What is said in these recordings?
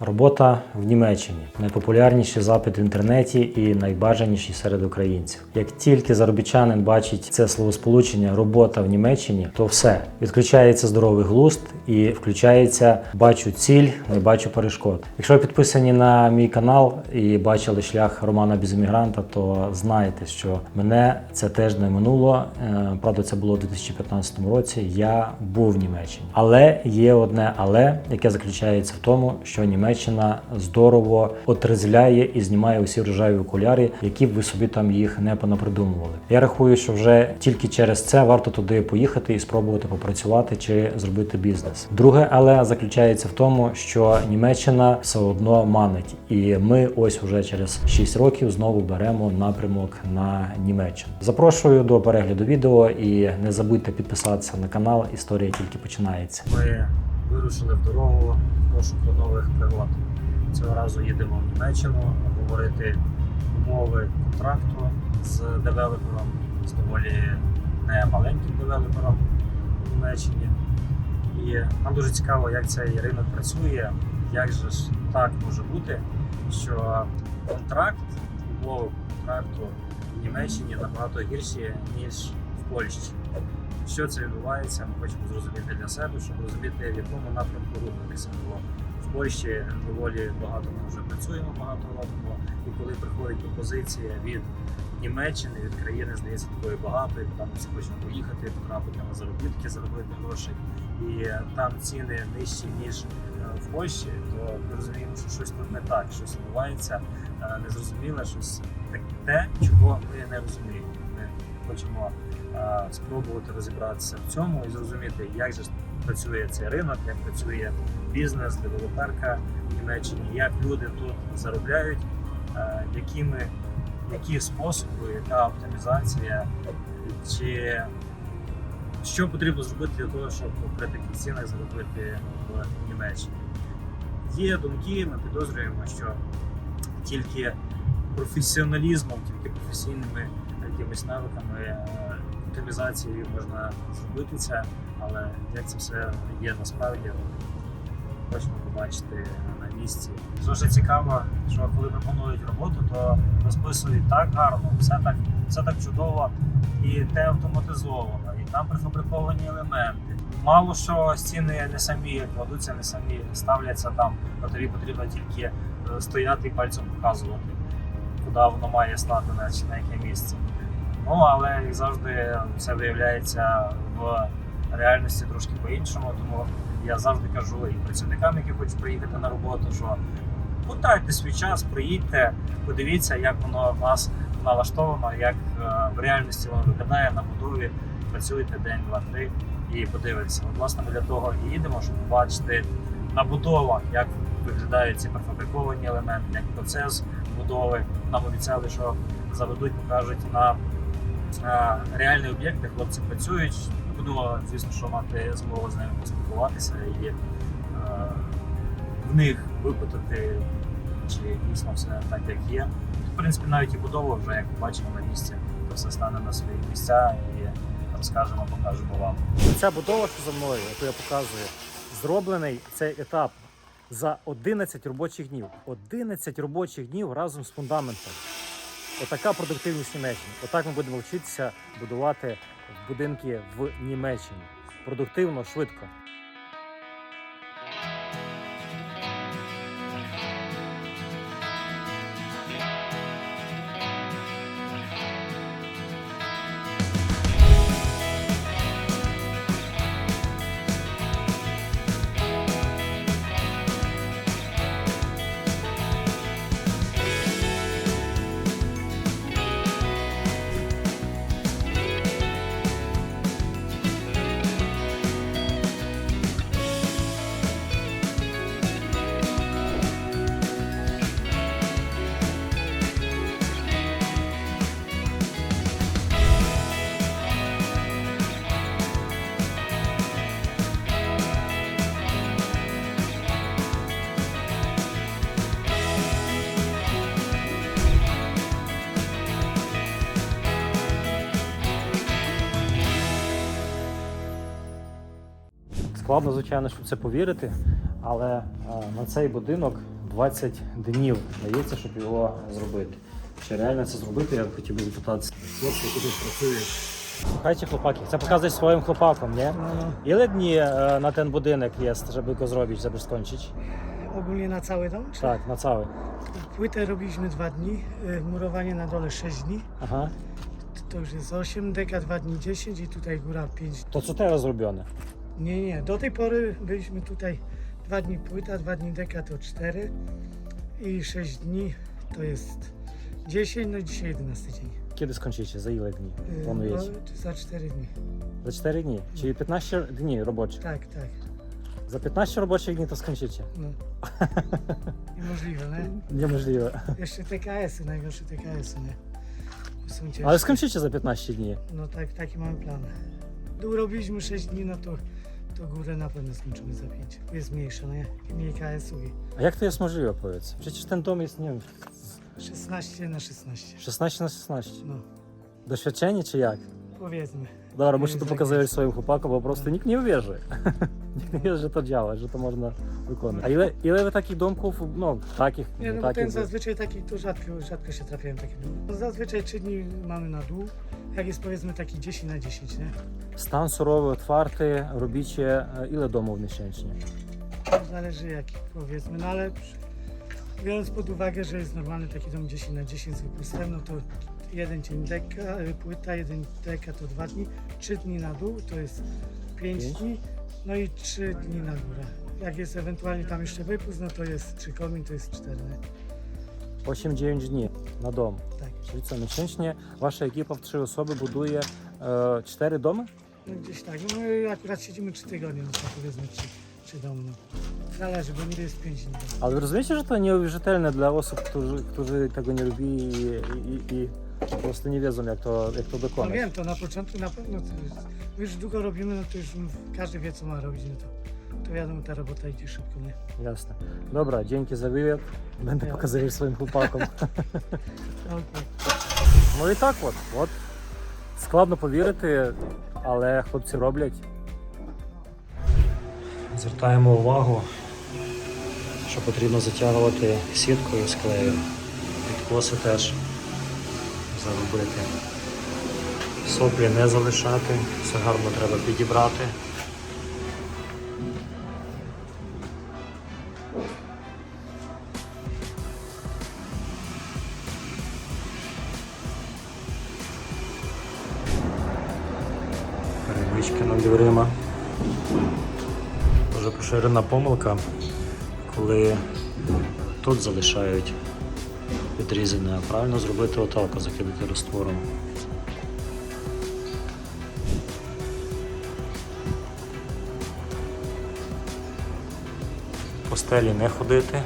Робота в Німеччині найпопулярніший запит в інтернеті і найбажаніший серед українців. Як тільки заробітчанин бачить це словосполучення робота в Німеччині, то все відключається здоровий глузд і включається бачу ціль, не бачу перешкод. Якщо ви підписані на мій канал і бачили шлях Романа Біземігранта, то знаєте, що мене це теж не минуло. Е, Правда, це було у 2015 році. Я був в Німеччині, але є одне але, яке заключається в тому, що Німеччина здорово отрезвляє і знімає усі рожеві окуляри, які б ви собі там їх не понапридумували. Я рахую, що вже тільки через це варто туди поїхати і спробувати попрацювати чи зробити бізнес. Друге, але заключається в тому, що Німеччина все одно манить, і ми ось уже через 6 років знову беремо напрямок на Німеччину. Запрошую до перегляду відео і не забудьте підписатися на канал. Історія тільки починається. Вирушили в дорогу в пошуку нових пригод. Цього разу їдемо в Німеччину обговорити умови контракту з девелопером, з доволі не маленьким девелопером в Німеччині. І нам дуже цікаво, як цей ринок працює, як же ж так може бути, що контракт, умови контракту в Німеччині набагато гірші, ніж в Польщі. Що це відбувається, ми хочемо зрозуміти для себе, щоб розуміти, в якому напрямку рухатися. Бо в Польщі доволі багато ми вже працюємо, багато робимо. І коли приходить пропозиція від Німеччини, від країни, здається, такої багато, і куди ми хочемо поїхати, потрапити на заробітки, заробити гроші, і там ціни нижчі, ніж е, в Польщі, то ми розуміємо, що щось тут не так, щось відбувається е, незрозуміле, щось те, чого ми не розуміємо. Хочемо е, спробувати розібратися в цьому і зрозуміти, як же працює цей ринок, як працює бізнес, девелоперка в Німеччині, як люди тут заробляють, е, якими, які способи, яка оптимізація, чи що потрібно зробити для того, щоб при таких цінах заробити в Німеччині. Є думки, ми підозрюємо, що тільки професіоналізмом, тільки професійними якимись навиками е, оптимізацією можна зробити це, але як це все є насправді, хочемо побачити на місці. Дуже цікаво, що коли пропонують роботу, то розписують так гарно, все так, все так чудово і те автоматизовано, і там прифабриковані елементи. Мало що стіни не самі кладуться, не самі ставляться там, а тобі потрібно тільки е, стояти і пальцем показувати, куди воно має стати, на, на яке місце. Ну але як завжди все виявляється в реальності трошки по-іншому, тому я завжди кажу і працівникам, які хочуть приїхати на роботу, що потратьте свій час, приїдьте, подивіться, як воно в нас налаштовано, як е, в реальності воно виглядає на будові. Працюєте день, два, три і подивитися. От, власне, ми для того і їдемо, щоб побачити на будовах, як виглядають ці префабриковані елементи, як процес будови. Нам обіцяли, що заведуть, покажуть на е, реальні об'єкти. Хлопці працюють. Будемо, звісно, що мати змогу з ними поспілкуватися і е, в них випитати, чи дійсно все так, як є. В принципі, навіть і будова вже, як побачимо на місці, то все стане на свої місця і розкажемо, покажемо вам. Ця будова, що за мною, яку я показую, зроблений цей етап за 11 робочих днів. 11 робочих днів разом з фундаментом. Отака продуктивність Німеччини. Отак ми будемо вчитися будувати будинки в Німеччині. Продуктивно, швидко. Складно, звичайно, щоб це повірити, але е, на цей будинок 20 днів дається, щоб його зробити. Чи реально це зробити, я б хотів би запитатися. Хлопці, які тут працюють. Słuchajcie chłopaki, chcę pokazać swoim chłopakom, nie? Ile dni e, na ten budynek jest, żeby go zrobić, żeby skończyć? Ogólnie na cały dom? Czy Tak, na cały. Płytę robiliśmy dwa dni, y, murowanie na dole 6 dni. Aha. To już jest 8, deka 2 dni 10 i tutaj góra 5. To co teraz zrobione? Nie, nie, do tej pory byliśmy tutaj 2 dni płyta, 2 dni deka to 4 i 6 dni to jest 10, no dzisiaj 11 dzień. Kiedy skończycie? Za ile dni Y, planujecie? No, za 4 dni. Za 4 dni, czyli 15 dni roboczych. Tak, tak. Za 15 roboczych dni to skończycie. No. Niemożliwe, nie? Niemożliwe. Jeszcze TKS-y, najgorsze TKS-y, nie? Są ciężkie. Ale skończycie za 15 dni. No tak, taki mamy plan. Robiliśmy 6 dni, no to, to górę na pewno skończymy za 5. Jest mniejsza, nie? I mniej KS-u. A jak to jest możliwe, powiedz? Przecież ten dom jest, nie wiem, 16 na 16. 16 na 16. No, Doświadczenie czy jak? powiedzmy. Dobra, muszę to pokazać swoim chłopakom, bo po prostu nikt nie uwierzy. nie wierzy, że to działa, że to można wykonać. A ile, ile wy takich domków, no takich, Nie, no bo takich ten zazwyczaj taki, to rzadko, rzadko się trafiają takie. No, zazwyczaj 3 dni mamy na dół, jak jest powiedzmy taki 10 na 10, nie? Stan surowy, otwarty, robicie e, ile domów miesięcznie? To zależy jaki powiedzmy, no ale przy- biorąc pod uwagę, że jest normalny taki dom 10 na 10 z wypustem, no to jeden dzień deka, y, płyta, jeden deka to 2 dni, 3 dni na dół to jest 5 Pięć? dni, no i 3 dni na górę. Jak jest ewentualnie tam jeszcze wypust, no to jest 3 komin, to jest 4, nie? 8-9 dni na dom. Tak. Czyli co, miesięcznie wasza ekipa w trzy osoby buduje e, cztery domy? No gdzieś tak, no my akurat siedzimy 3 tygodnie, no to powiedzmy 3, 3 domy, no. Zależy, bo nie jest 5 dni. Ale rozumiecie, że to nieuwierzytelne dla osób, którzy, którzy tego nie robili i, i, i po prostu nie wiedzą, jak to, jak to No dokonać. wiem, to na początku na pewno, to jest, my już długo robimy, no to już każdy wie co ma robić, no to, to wiadomo, ta robota idzie szybko, nie? Jasne. Dobra, dzięki za wywiad. Będę Ja. pokazywał swoim chłopakom. Okej. Ну і так от, от. Складно повірити, але хлопці роблять. Звертаємо увагу, що потрібно затягувати сіткою з клею. Відкоси теж заробити. Соплі не залишати, все гарно треба підібрати. Перемички над дверима. Дуже поширена помилка, коли тут залишають відрізане, а правильно зробити отак, закидати раствором. По стелі не ходити.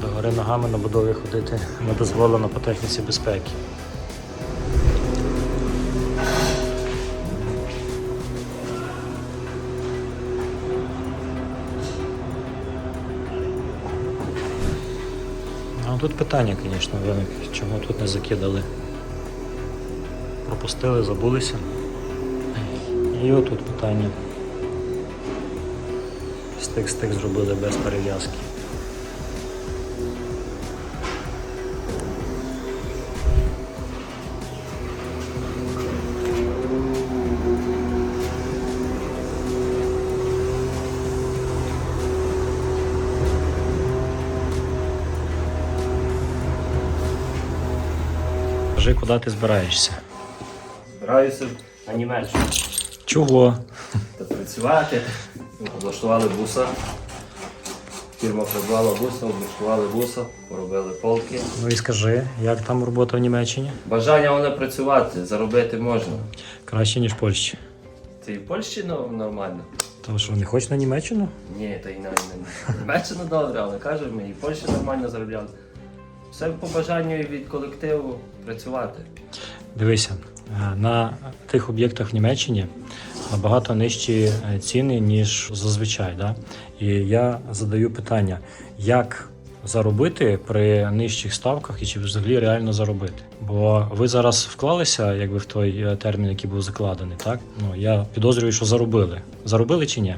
До гори ногами на будові ходити не дозволено по техніці безпеки. Ну тут питання, звісно, виник, чому тут не закидали. Пропустили, забулися. І отут питання. Стик-стик зробили без перев'язки. Скажи, куди ти збираєшся? Збираюся на Німеччину Чого? та працювати. Облаштували буса. Фірма придбала буса, облаштували буса, поробили полки. Ну і скажи, як там робота в Німеччині? Бажання вони працювати, заробити можна. Краще, ніж в Польщі. Це і в Польщі ну, нормально. Тому що не хочеш на Німеччину? Ні, то і на, на Німеччину добре, але кажемо, ми і в Польщі нормально заробляли. Все по бажанню від колективу працювати. Дивися, е, на тих об'єктах в Німеччині набагато нижчі е, ціни, ніж зазвичай. Да? І я задаю питання, як заробити при нижчих ставках і чи взагалі реально заробити? Бо ви зараз вклалися якби в той е, термін, який був закладений, так? Ну я підозрюю, що заробили. Заробили чи ні?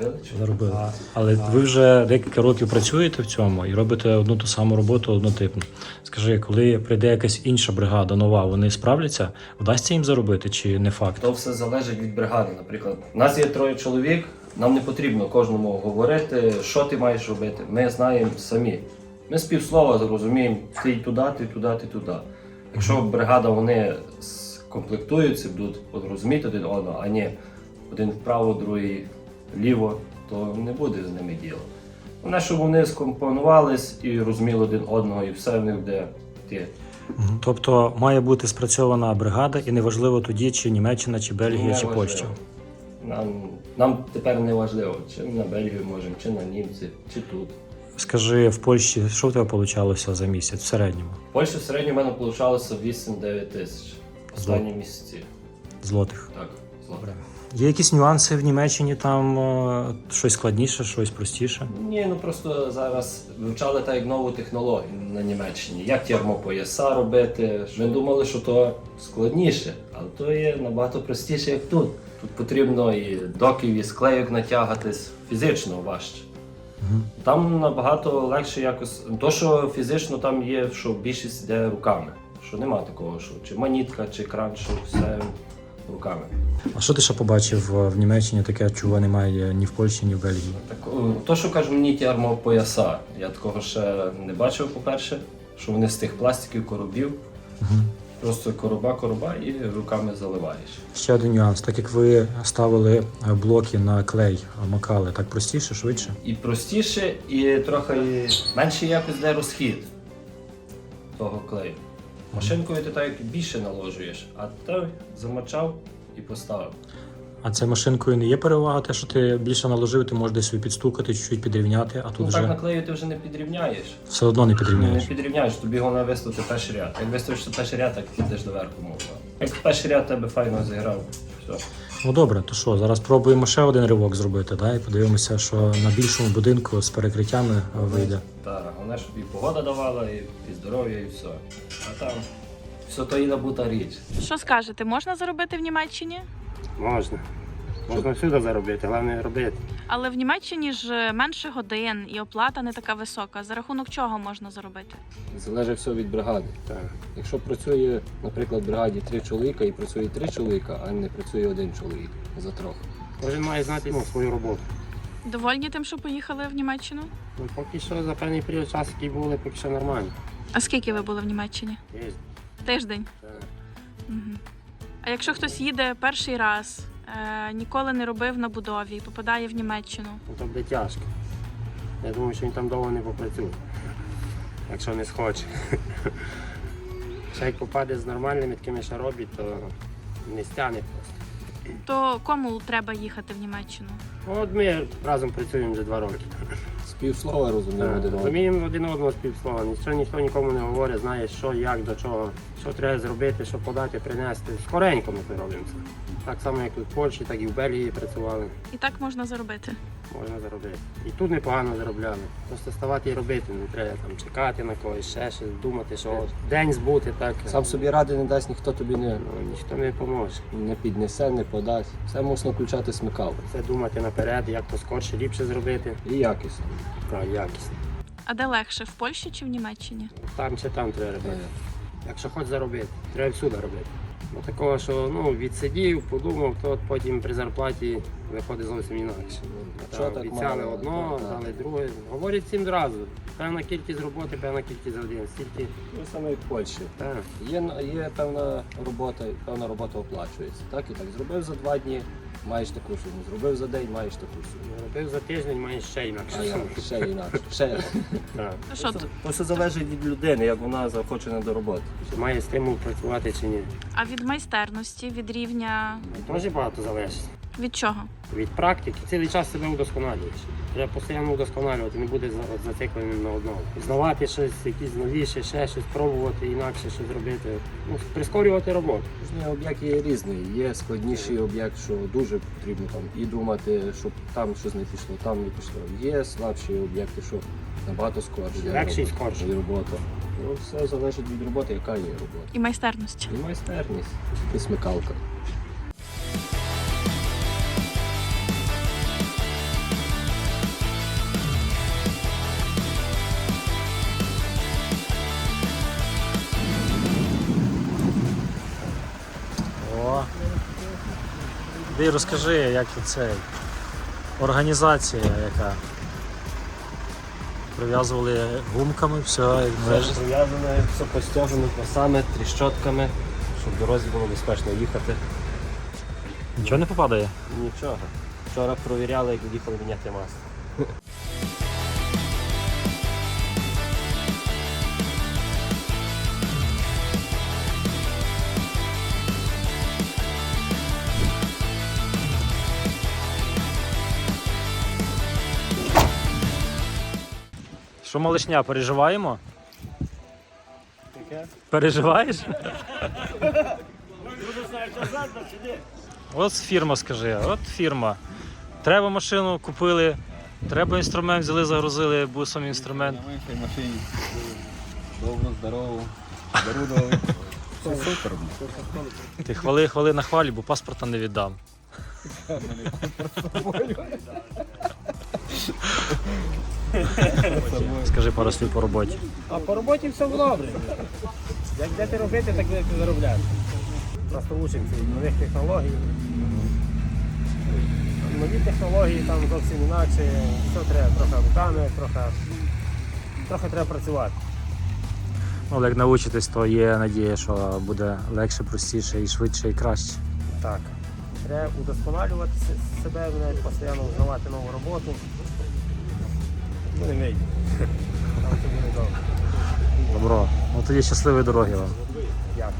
Заробили. Заробили. Але ви вже декілька років працюєте в цьому і робите одну ту саму роботу однотипну. Скажи, коли прийде якась інша бригада нова, вони справляться? Вдасться їм заробити чи не факт? То все залежить від бригади. Наприклад, у нас є троє чоловік, нам не потрібно кожному говорити, що ти маєш робити. Ми знаємо самі. Ми з півслова розуміємо, ти й туди, ти туди, ти туди. Якщо бригада вони комплектуються, будуть розуміти один одного, а не один вправо, другий вліво, то не буде з ними діла. Головне, щоб вони скомпонувались і розуміли один одного, і все в них буде йти. Тобто має бути спрацьована бригада, і неважливо тоді, чи Німеччина, чи Бельгія, чи Неважливо. Польща. Нам, нам тепер не важливо, чи на Бельгію можемо, чи на німці, чи тут. Скажи, в Польщі, що в тебе вийшло за місяць в середньому? В Польщі в середньому в мене вийшло 8-9 тисяч останні місяці. Злотих. Так, злотих. Є якісь нюанси в Німеччині, там е, щось складніше, щось простіше. Ні, ну просто зараз вивчали так як нову технологію на Німеччині. Як термопояса робити. Ми думали, що то складніше, але то є набагато простіше, як тут. Тут потрібно і доків, і склейок натягатись фізично важче. Мгм. Там набагато легше якось. То, що фізично там є, що більшість йде руками. Що нема такого, що чи манітка, чи кран, що все руками. А що ти ще побачив е, в Німеччині, таке чого немає ні в Польщі, ні в Бельгії? Так, то, що кажуть мені ті армопояса, я такого ще не бачив, по-перше, що вони з тих пластиків коробів. Мгм. Просто короба, короба і руками заливаєш. Ще один нюанс. Так як ви ставили е, блоки на клей, макали, так простіше, швидше. І простіше, і трохи менше якось де розхід того клею. Машинкою ти так більше наложуєш, а той замочав і поставив. А це машинкою не є перевага, те, що ти більше наложив, ти можеш десь собі підстукати, чуть-чуть підрівняти, а тут Ну вже так наклею ти вже не підрівняєш. все одно не підрівняєш. Не підрівняєш. тобі головне виставити перший ряд. Як виставиш перший ряд, так підеш доверху мовно. Як перший ряд тебе файно зіграв, Ну добре, то що, зараз пробуємо ще один ривок зробити, да? і подивимося, що на більшому будинку з перекриттями вийде. Так, головне, щоб і погода давала, і, і здоров'я, і все. А там все то і набута річ. Що скажете, можна заробити в Німеччині? Можна. Можна всюди заробити, головне робити. Але в Німеччині ж менше годин і оплата не така висока. За рахунок чого можна заробити? Залежить все від бригади. Так. Якщо працює, наприклад, в бригаді три чоловіка і працює три чоловіка, а не працює один чоловік за трьох. Кожен має знати ну, свою роботу. Довольні тим, що поїхали в Німеччину? Ну, поки що за певний період часу, який були, поки що нормально. А скільки ви були в Німеччині? Є. Тиждень. Так. Угу. А якщо хтось їде перший раз, е, ніколи не робив на будові і попадає в Німеччину, Ну, то буде тяжко. Я думаю, що він там довго не попрацює. Якщо не схоче. Ще як попаде з нормальними такими, що робить, то не стягне просто. то кому треба їхати в Німеччину? От ми разом працюємо вже два роки. З півслова розуміємо один одного. Розуміємо один одного співслова. Нічого ніхто нікому не говорить, знає, що, як, до чого, що треба зробити, що подати, принести. Скоренько ми це робимо. це. Так само, як тут в Польщі, так і в Бельгії працювали. І так можна заробити. Можна заробити. І тут непогано заробляли. Просто ставати і робити, не треба там чекати на когось, ще щось, думати, що от день збути, так Сам собі ради не дасть, ніхто тобі не, ну, ніхто не поможе. не піднесе, не подасть. Все можна включати смикалку. Це думати наперед, як то скорше, ліпше зробити, І якісно. а якісно. А де легше в Польщі чи в Німеччині? Там чи там треба Е, робити. Якщо хочеш заробити, треба всюди робити. Бо такого, що ну, відсидів, подумав, то от потім при зарплаті виходить зовсім інакше. Що Та так обіцяли мало? одно, Так, так. дали друге. Говорять всім одразу. Певна кількість роботи, певна кількість годин. Стільки. Ну, саме як в Польщі. Так. Є, є певна робота, певна робота оплачується. Так і так. Зробив за два дні, маєш таку суму. Зробив за день, маєш таку суму. Робив за тиждень, маєш ще інакше. Я ще інакше. Ще. Так. Ну що, тут? То все залежить від людини, як вона захочена до роботи. Чи має стимул працювати чи ні. а від майстерності, від рівня Дуже багато залежить. Від чого? Від практики цілий час себе удосконалюєш. Треба постійно удосконалювати, не буде за- зацикленим на одному. Знавати щось, якісь новіше, ще щось пробувати, інакше щось робити. Ну, прискорювати роботу. Кожний об'єкт є різний. Є складніший об'єкт, що дуже потрібно там і думати, щоб там щось не пішло, там не пішло. Є слабші об'єкти, що набагато скорше. Легше і скорше. Робота. Ну, все залежить від роботи, яка є робота. І майстерності. І майстерність, і смикалка. Ти розкажи, як це організація, яка прив'язували гумками, все, як. Все прив'язане, все постяжено пасами, тріщотками, щоб в дорозі було безпечно їхати. Нічого не попадає. Нічого. Вчора провіряли, як їхали міняти масло. Що малишня, переживаємо? Переживаєш? От фірма, скажи, от фірма. Треба машину купили, треба інструмент, взяли, загрузили бусом інструмент. На вашій машині. Добро, здорово, здорово. Все супер. Ти хвали, хвали на хвалі, бо паспорта не віддам. Скажи пару слів по роботі. А по роботі все добре. Як де робити, так як заробляти. Просто учимося від нових технологій. Нові технології там зовсім інакше. Все треба трохи руками, трохи, трохи треба працювати. Ну, але як навчитись, то є надія, що буде легше, простіше і швидше і краще. Так. Треба удосконалювати себе, навіть постійно узнавати нову роботу. Не. Добро. Ну тоді щасливої дороги вам. Дякую.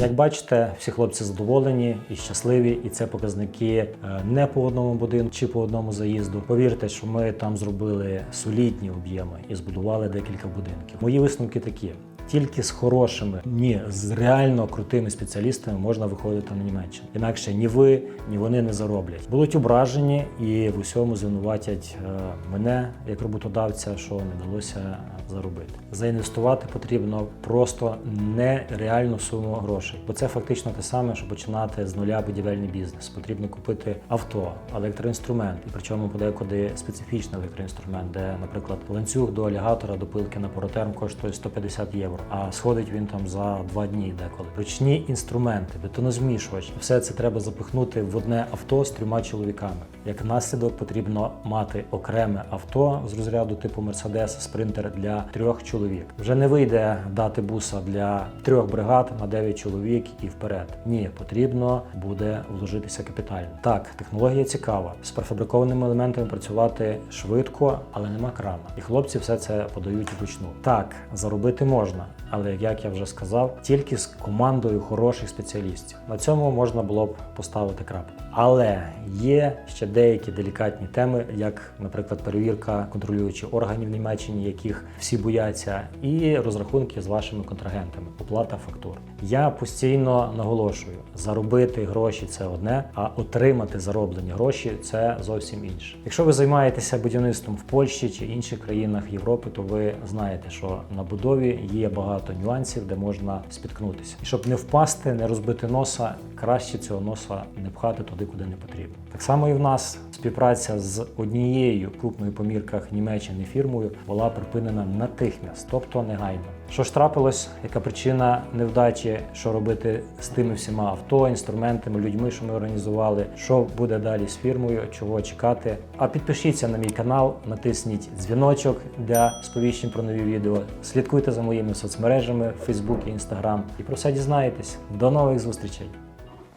Як бачите, всі хлопці задоволені і щасливі, і це показники е, не по одному будинку чи по одному заїзду. Повірте, що ми там зробили солідні об'єми і збудували декілька будинків. Мої висновки такі. Тільки з хорошими, ні, з реально крутими спеціалістами можна виходити на Німеччину. Інакше ні ви, ні вони не зароблять. Будуть ображені і в усьому звинуватять е, мене як роботодавця, що не вдалося заробити. Заінвестувати потрібно просто нереальну суму грошей, бо це фактично те саме, що починати з нуля будівельний бізнес. Потрібно купити авто, електроінструмент, і причому подекуди специфічний електроінструмент, де, наприклад, ланцюг до алігатора до пилки на поротерм коштує 150 євро, а сходить він там за два дні деколи. Ручні інструменти, бетонозмішувач, все це треба запихнути в одне авто з трьома чоловіками. Як наслідок потрібно мати окреме авто з розряду типу Mercedes спринтер для трьох чоловік. Вже не вийде дати буса для трьох бригад на 9 чоловік і вперед. Ні, потрібно буде вложитися капітально. Так, технологія цікава. З префабрикованими елементами працювати швидко, але нема крана. І хлопці все це подають вручну. Так, заробити можна, але як я вже сказав, тільки з командою хороших спеціалістів. На цьому можна було б поставити крапку. Але є ще деякі делікатні теми, як, наприклад, перевірка контролюючих органів Німеччині, яких всі бояться, і розрахунки з вашими контрагентами, оплата фактур. Я постійно наголошую: заробити гроші це одне, а отримати зароблені гроші це зовсім інше. Якщо ви займаєтеся будівництвом в Польщі чи інших країнах Європи, то ви знаєте, що на будові є багато нюансів, де можна спіткнутися. І щоб не впасти, не розбити носа, краще цього носа не пхати туди, куди не потрібно. Так само і в нас співпраця з однією крупною по Німеччини фірмою була припинена на тих тобто негайно. Що ж трапилось? Яка причина невдачі? Що робити з тими всіма авто, інструментами, людьми, що ми організували? Що буде далі з фірмою? Чого чекати? А підпишіться на мій канал, натисніть дзвіночок для сповіщень про нові відео. Слідкуйте за моїми соцмережами Facebook і Instagram. І про все дізнаєтесь. До нових зустрічей!